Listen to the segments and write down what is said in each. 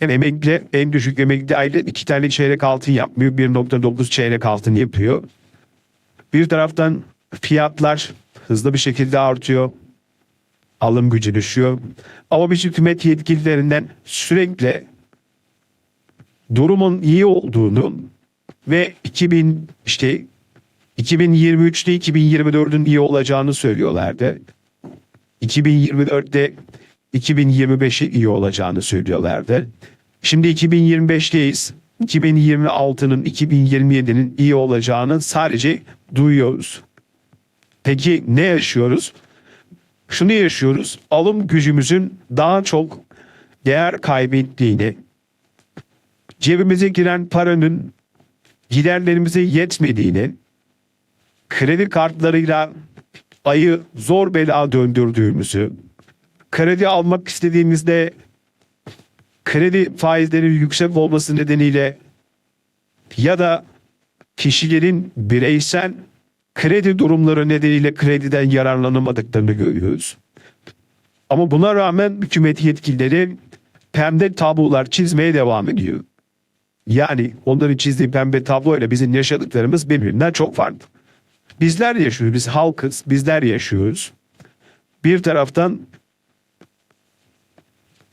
Hem emekli en düşük emekli ayda iki tane çeyrek altın yapmıyor. 1.9 çeyrek altın yapıyor. Bir taraftan fiyatlar hızlı bir şekilde artıyor. Alım gücü düşüyor. Ama biz hükümet yetkililerinden sürekli durumun iyi olduğunu ve 2000 işte 2023'te 2024'ün iyi olacağını söylüyorlardı. 2024'te 2025'i iyi olacağını söylüyorlardı. Şimdi 2025'teyiz. 2026'nın 2027'nin iyi olacağını sadece duyuyoruz. Peki ne yaşıyoruz? Şunu yaşıyoruz. Alım gücümüzün daha çok değer kaybettiğini, cebimize giren paranın giderlerimize yetmediğini, kredi kartlarıyla ayı zor bela döndürdüğümüzü, kredi almak istediğimizde kredi faizleri yüksek olması nedeniyle ya da kişilerin bireysel kredi durumları nedeniyle krediden yararlanamadıklarını görüyoruz. Ama buna rağmen hükümet yetkilileri pembe tablolar çizmeye devam ediyor. Yani onların çizdiği pembe tabloyla bizim yaşadıklarımız birbirinden çok farklı. Bizler yaşıyoruz, biz halkız, bizler yaşıyoruz. Bir taraftan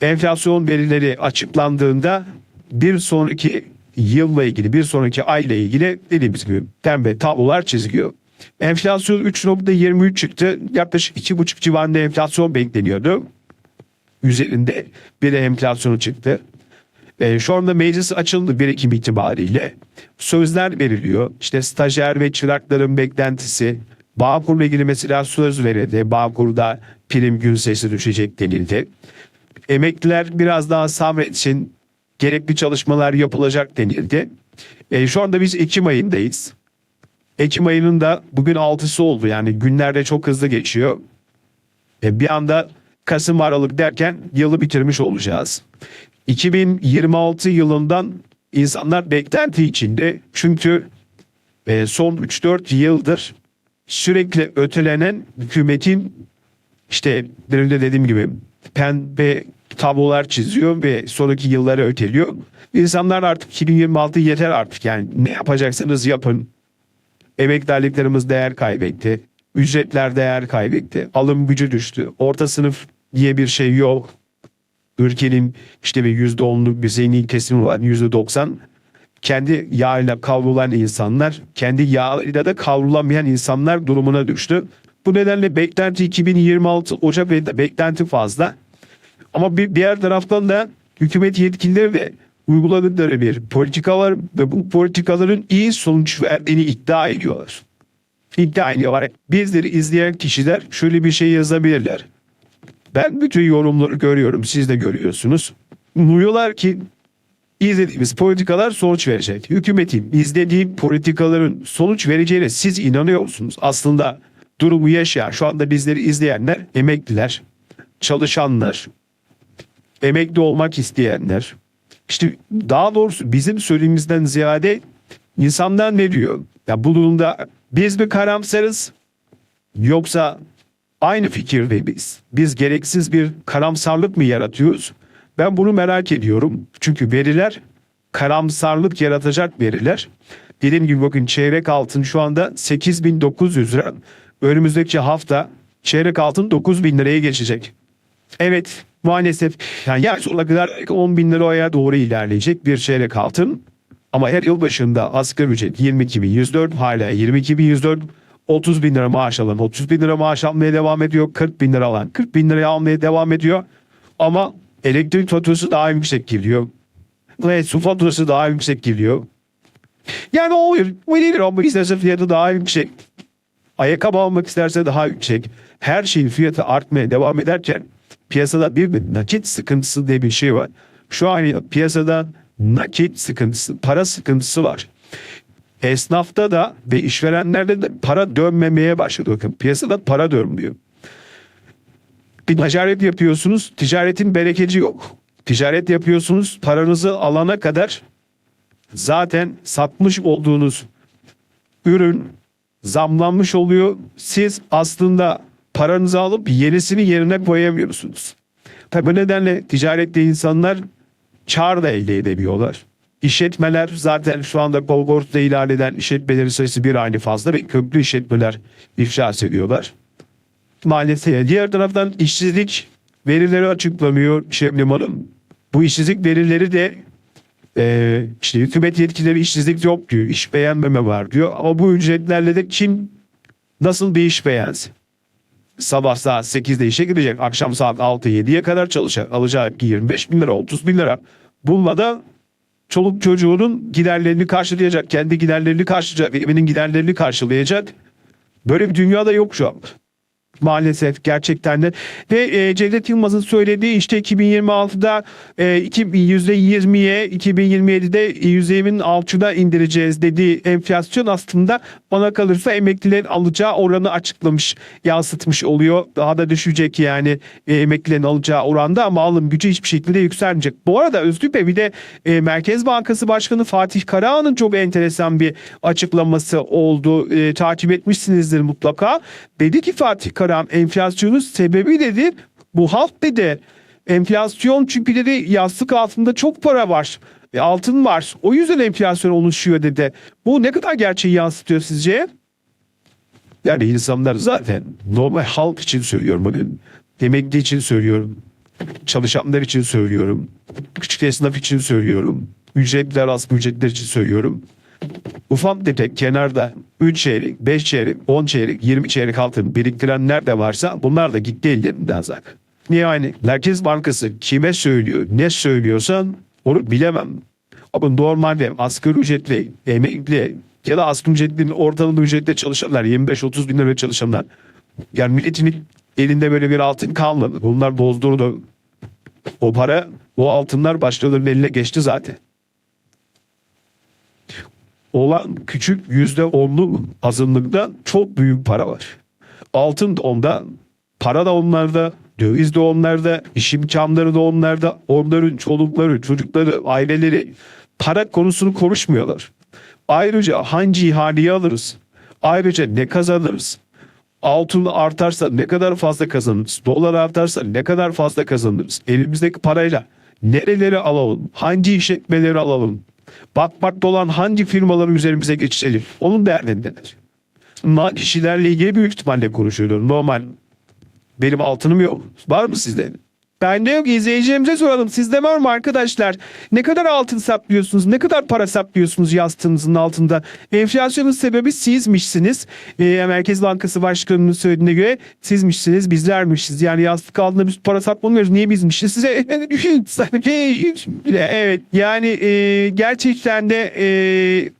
enflasyon verileri açıklandığında bir sonraki yılla ilgili, bir sonraki ayla ilgili dediğimiz gibi pembe tablolar çiziliyor. Enflasyon 3.23 çıktı. Yaklaşık 2.5 civarında enflasyon bekleniyordu. Üzerinde bir de enflasyonu çıktı. E, şu anda meclis açıldı 1 Ekim itibariyle. Sözler veriliyor. İşte stajyer ve çırakların beklentisi. Bağkur'la ilgili mesela söz verildi. Bağkur'da prim gün sesi düşecek denildi. Emekliler biraz daha sabretsin. Gerekli çalışmalar yapılacak denildi. E, şu anda biz Ekim ayındayız. Ekim ayının da bugün 6'sı oldu. Yani günlerde çok hızlı geçiyor. E, bir anda Kasım Aralık derken yılı bitirmiş olacağız. 2026 yılından insanlar beklenti içinde. Çünkü e, son 3-4 yıldır sürekli ötelenen hükümetin işte dediğim gibi pembe tablolar çiziyor ve sonraki yılları öteliyor. İnsanlar artık 2026 yeter artık yani ne yapacaksanız yapın. Emekliliklerimiz değer kaybetti. Ücretler değer kaybetti. Alım gücü düştü. Orta sınıf diye bir şey yok. Ülkenin işte bir yüzde onluk bir zengin kesimi var. Yüzde doksan kendi yağıyla kavrulan insanlar, kendi yağıyla da kavrulamayan insanlar durumuna düştü. Bu nedenle beklenti 2026 Ocak ayında beklenti fazla. Ama bir diğer taraftan da hükümet yetkilileri de uyguladıkları bir politika var ve bu politikaların iyi sonuç verdiğini iddia ediyorlar. İddia ediyorlar. Bizleri izleyen kişiler şöyle bir şey yazabilirler. Ben bütün yorumları görüyorum. Siz de görüyorsunuz. Umuyorlar ki izlediğimiz politikalar sonuç verecek. Hükümetin izlediği politikaların sonuç vereceğine siz inanıyor musunuz? Aslında durumu yaşayan şu anda bizleri izleyenler emekliler, çalışanlar, emekli olmak isteyenler. İşte daha doğrusu bizim söylediğimizden ziyade insanlar ne diyor? Ya bu durumda biz mi karamsarız yoksa aynı fikirde biz. Biz gereksiz bir karamsarlık mı yaratıyoruz? Ben bunu merak ediyorum. Çünkü veriler karamsarlık yaratacak veriler. Dediğim gibi bakın çeyrek altın şu anda 8900 lira. Önümüzdeki hafta çeyrek altın 9000 liraya geçecek. Evet maalesef yani yer sonuna kadar 10 bin liraya doğru ilerleyecek bir çeyrek altın. Ama her yıl başında asgari ücret 22.104 hala 22.104 30 bin lira maaş alan 30 bin lira maaş almaya devam ediyor. 40 bin lira alan 40 bin liraya almaya devam ediyor. Ama elektrik faturası daha yüksek geliyor. Ve su faturası daha yüksek geliyor. Yani o veliler almak isterse fiyatı daha yüksek. Ayakkabı almak isterse daha yüksek. Her şeyin fiyatı artmaya devam ederken piyasada bir, nakit sıkıntısı diye bir şey var. Şu an piyasada nakit sıkıntısı, para sıkıntısı var. Esnafta da ve işverenlerde de para dönmemeye başladı. Bakın piyasada para dönmüyor. Bir ticaret yapıyorsunuz, ticaretin bereketi yok. Ticaret yapıyorsunuz, paranızı alana kadar zaten satmış olduğunuz ürün zamlanmış oluyor. Siz aslında paranızı alıp yenisini yerine koyamıyorsunuz. Tabi bu nedenle ticarette insanlar kar da elde edemiyorlar. İşletmeler zaten şu anda Golgort'ta ilerleden işletmelerin sayısı bir aynı fazla ve köklü işletmeler iflas ediyorlar. Maalesef diğer taraftan işsizlik verileri açıklamıyor Şebnem Hanım. Bu işsizlik verileri de e, işte hükümet yetkileri işsizlik yok diyor. iş beğenmeme var diyor. Ama bu ücretlerle de kim nasıl bir iş beğensin? Sabah saat 8'de işe gidecek. Akşam saat 6-7'ye kadar çalışacak. Alacağı 25 bin lira 30 bin lira. Bununla da çoluk çocuğunun giderlerini karşılayacak. Kendi giderlerini karşılayacak. Evinin giderlerini karşılayacak. Böyle bir dünyada yok şu an. Maalesef gerçekten de. Ve e, Cevdet Yılmaz'ın söylediği işte 2026'da e, iki- %20'ye 2027'de %20'nin altına indireceğiz dediği enflasyon aslında bana kalırsa emeklilerin alacağı oranı açıklamış, yansıtmış oluyor. Daha da düşecek yani e, emeklilerin alacağı oranda ama alım gücü hiçbir şekilde yükselmeyecek. Bu arada Öztürk Bey bir de e, Merkez Bankası Başkanı Fatih Karahan'ın çok enteresan bir açıklaması oldu. E, takip etmişsinizdir mutlaka. Dedi ki Fatih Karahan enflasyonun sebebi dedi bu halk dedi. Enflasyon çünkü dedi yastık altında çok para var. E, altın var. O yüzden enflasyon oluşuyor dedi. Bu ne kadar gerçeği yansıtıyor sizce? Yani insanlar zaten normal halk için söylüyorum. Bakın, emekli için söylüyorum. Çalışanlar için söylüyorum. Küçük esnaf için söylüyorum. Ücretler, asgari ücretler için söylüyorum. Ufak tefek kenarda 3 çeyrek, 5 çeyrek, 10 çeyrek, 20 çeyrek altın biriktirenler de varsa bunlar da gitti ellerinden zaten. Yani Merkez Bankası kime söylüyor, ne söylüyorsan onu bilemem. Ama normalde asgari ücretli, emekli ya da asgari ücretlinin ortalama ücretle çalışanlar, 25-30 bin lira çalışanlar. Yani milletin elinde böyle bir altın kalmadı. Bunlar bozdurdu. O para, o altınlar başkalarının eline geçti zaten olan küçük yüzde onluk azınlıkta çok büyük para var. Altın da onda, para da onlarda, döviz de onlarda, iş imkanları da onlarda, onların çolukları, çocukları, aileleri para konusunu konuşmuyorlar. Ayrıca hangi ihaleyi alırız? Ayrıca ne kazanırız? Altın artarsa ne kadar fazla kazanırız? Dolar artarsa ne kadar fazla kazanırız? Elimizdeki parayla nereleri alalım? Hangi işletmeleri alalım? Batmakta olan hangi firmaları üzerimize geçelim? Onun derdindeler. Bunlar kişilerle ilgili büyük ihtimalle konuşuyorlar. Normal. Benim altınım yok. Var mı sizde? Bende yok. İzleyicilerimize soralım. Sizde var mı arkadaşlar? Ne kadar altın saklıyorsunuz? Ne kadar para saklıyorsunuz yastığınızın altında? Enflasyonun sebebi sizmişsiniz. Ee, Merkez Bankası Başkanı'nın söylediğine göre sizmişsiniz, bizlermişiz. Yani yastık altında biz para saklamıyoruz. Niye bizmişiz? Size evet yani e, gerçekten de e,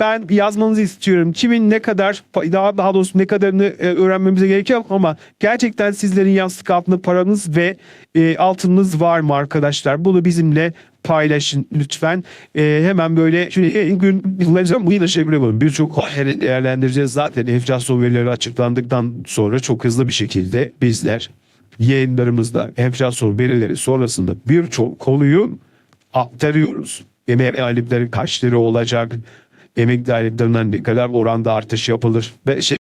ben yazmanızı istiyorum. Kimin ne kadar daha daha doğrusu ne kadarını e, öğrenmemize gerek yok ama gerçekten sizlerin yastık altında paranız ve e, altınınız var mı arkadaşlar? Bunu bizimle paylaşın lütfen. E, hemen böyle şöyle gün yıllarca bu yıla şey. Birçok hayali değerlendireceğiz. Zaten enflasyon verileri açıklandıktan sonra çok hızlı bir şekilde bizler yayınlarımızda enflasyon verileri sonrasında birçok konuyu aktarıyoruz. Emek alimlerin kaç lira olacak, emekli aylıklarından ne kadar oranda artış yapılır ve şey